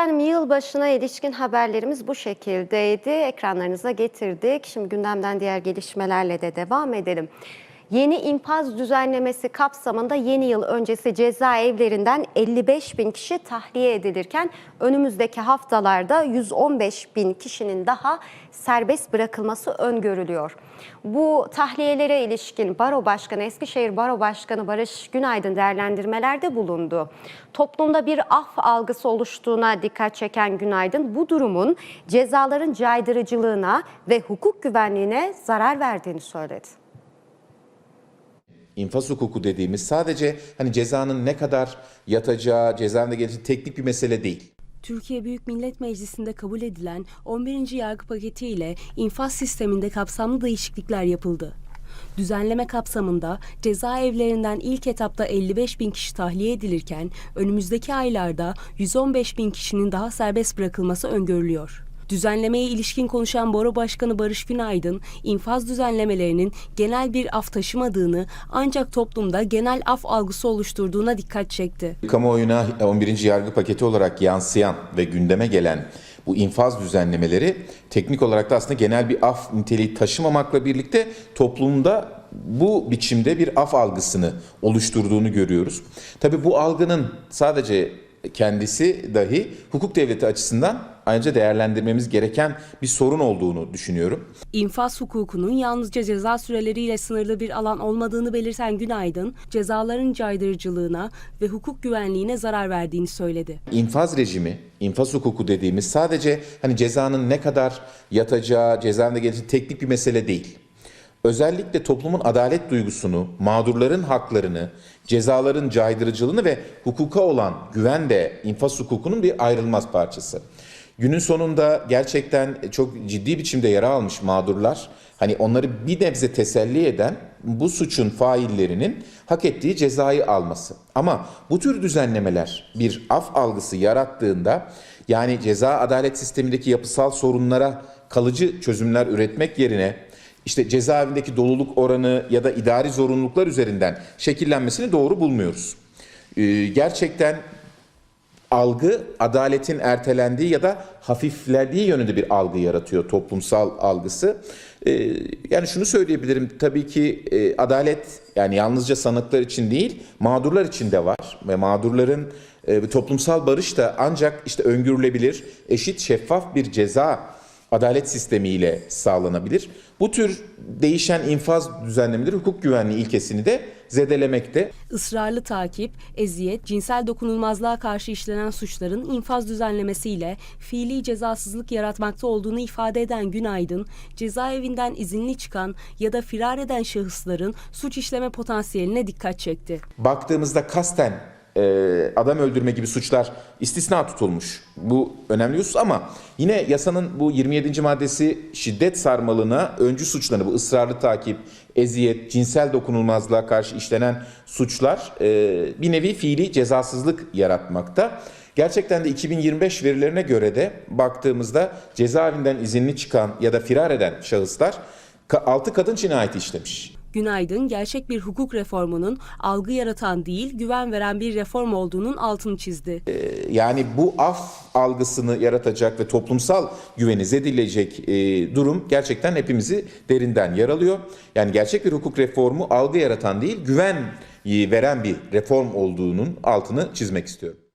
Efendim yılbaşına ilişkin haberlerimiz bu şekildeydi. Ekranlarınıza getirdik. Şimdi gündemden diğer gelişmelerle de devam edelim. Yeni infaz düzenlemesi kapsamında yeni yıl öncesi cezaevlerinden 55 bin kişi tahliye edilirken önümüzdeki haftalarda 115 bin kişinin daha serbest bırakılması öngörülüyor. Bu tahliyelere ilişkin Baro Başkanı, Eskişehir Baro Başkanı Barış Günaydın değerlendirmelerde bulundu. Toplumda bir af algısı oluştuğuna dikkat çeken Günaydın bu durumun cezaların caydırıcılığına ve hukuk güvenliğine zarar verdiğini söyledi. İnfaz hukuku dediğimiz sadece hani cezanın ne kadar yatacağı, cezaevinde geleceği teknik bir mesele değil. Türkiye Büyük Millet Meclisi'nde kabul edilen 11. yargı paketi ile infaz sisteminde kapsamlı değişiklikler yapıldı. Düzenleme kapsamında cezaevlerinden ilk etapta 55 bin kişi tahliye edilirken önümüzdeki aylarda 115 bin kişinin daha serbest bırakılması öngörülüyor. Düzenlemeye ilişkin konuşan Boro Başkanı Barış Günaydın, infaz düzenlemelerinin genel bir af taşımadığını ancak toplumda genel af algısı oluşturduğuna dikkat çekti. Kamuoyuna 11. yargı paketi olarak yansıyan ve gündeme gelen bu infaz düzenlemeleri teknik olarak da aslında genel bir af niteliği taşımamakla birlikte toplumda bu biçimde bir af algısını oluşturduğunu görüyoruz. Tabii bu algının sadece kendisi dahi hukuk devleti açısından ayrıca değerlendirmemiz gereken bir sorun olduğunu düşünüyorum. İnfaz hukukunun yalnızca ceza süreleriyle sınırlı bir alan olmadığını belirten Günaydın, cezaların caydırıcılığına ve hukuk güvenliğine zarar verdiğini söyledi. İnfaz rejimi, infaz hukuku dediğimiz sadece hani cezanın ne kadar yatacağı, cezaevinde geleceği teknik bir mesele değil. Özellikle toplumun adalet duygusunu, mağdurların haklarını, cezaların caydırıcılığını ve hukuka olan güven de infaz hukukunun bir ayrılmaz parçası. Günün sonunda gerçekten çok ciddi biçimde yara almış mağdurlar, hani onları bir nebze teselli eden bu suçun faillerinin hak ettiği cezayı alması. Ama bu tür düzenlemeler bir af algısı yarattığında yani ceza adalet sistemindeki yapısal sorunlara kalıcı çözümler üretmek yerine işte cezaevindeki doluluk oranı ya da idari zorunluluklar üzerinden şekillenmesini doğru bulmuyoruz. Ee, gerçekten algı adaletin ertelendiği ya da hafiflediği yönünde bir algı yaratıyor toplumsal algısı. Ee, yani şunu söyleyebilirim tabii ki e, adalet yani yalnızca sanıklar için değil mağdurlar için de var ve mağdurların e, toplumsal barış da ancak işte öngörülebilir, eşit, şeffaf bir ceza adalet sistemiyle sağlanabilir. Bu tür değişen infaz düzenlemeleri hukuk güvenliği ilkesini de zedelemekte. Israrlı takip, eziyet, cinsel dokunulmazlığa karşı işlenen suçların infaz düzenlemesiyle fiili cezasızlık yaratmakta olduğunu ifade eden Günaydın, cezaevinden izinli çıkan ya da firar eden şahısların suç işleme potansiyeline dikkat çekti. Baktığımızda kasten adam öldürme gibi suçlar istisna tutulmuş. Bu önemli husus ama yine yasanın bu 27. maddesi şiddet sarmalına öncü suçlarını bu ısrarlı takip, eziyet, cinsel dokunulmazlığa karşı işlenen suçlar e, bir nevi fiili cezasızlık yaratmakta. Gerçekten de 2025 verilerine göre de baktığımızda cezaevinden izinli çıkan ya da firar eden şahıslar 6 kadın cinayeti işlemiş. Günaydın, gerçek bir hukuk reformunun algı yaratan değil, güven veren bir reform olduğunun altını çizdi. Yani bu af algısını yaratacak ve toplumsal güveni zedileyecek e, durum gerçekten hepimizi derinden yaralıyor. Yani gerçek bir hukuk reformu algı yaratan değil, güven veren bir reform olduğunun altını çizmek istiyorum.